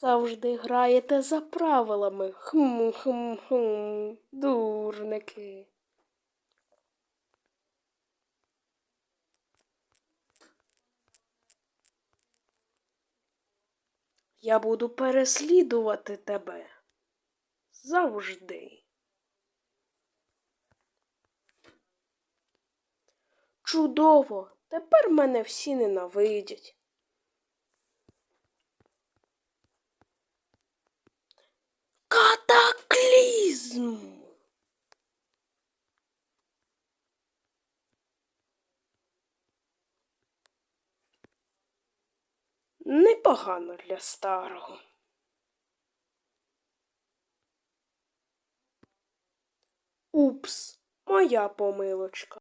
Завжди граєте за правилами. Хм-хм-хм, дурники. Я буду переслідувати тебе. Завжди. Чудово! Тепер мене всі ненавидять. Непогано для старого. Упс, моя помилочка.